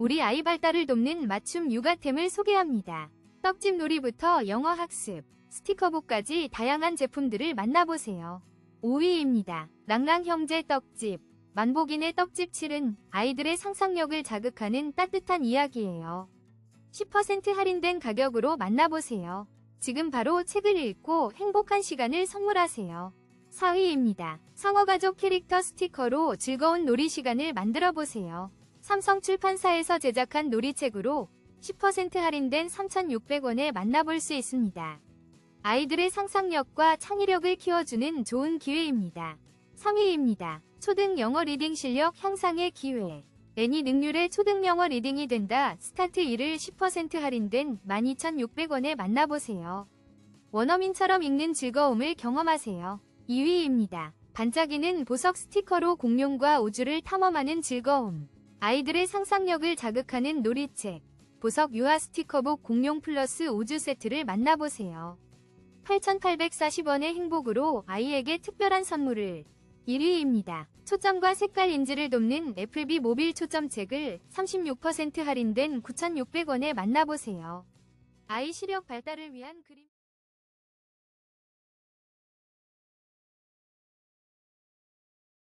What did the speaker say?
우리 아이 발달을 돕는 맞춤 육아템을 소개합니다. 떡집 놀이부터 영어 학습, 스티커북까지 다양한 제품들을 만나보세요. 5위입니다. 랑랑 형제 떡집. 만복인의 떡집 7은 아이들의 상상력을 자극하는 따뜻한 이야기예요. 10% 할인된 가격으로 만나보세요. 지금 바로 책을 읽고 행복한 시간을 선물하세요. 4위입니다. 성어가족 캐릭터 스티커로 즐거운 놀이 시간을 만들어 보세요. 삼성 출판사에서 제작한 놀이책으로 10% 할인된 3,600원에 만나볼 수 있습니다. 아이들의 상상력과 창의력을 키워주는 좋은 기회입니다. 3위입니다. 초등 영어 리딩 실력 향상의 기회. 애니 능률의 초등 영어 리딩이 된다. 스타트 1을 10% 할인된 12,600원에 만나보세요. 원어민처럼 읽는 즐거움을 경험하세요. 2위입니다. 반짝이는 보석 스티커로 공룡과 우주를 탐험하는 즐거움. 아이들의 상상력을 자극하는 놀이책. 보석 유화 스티커북 공룡 플러스 우주 세트를 만나보세요. 8,840원의 행복으로 아이에게 특별한 선물을 1위입니다. 초점과 색깔 인지를 돕는 애플비 모빌 초점책을 36% 할인된 9,600원에 만나보세요. 아이 시력 발달을 위한 그림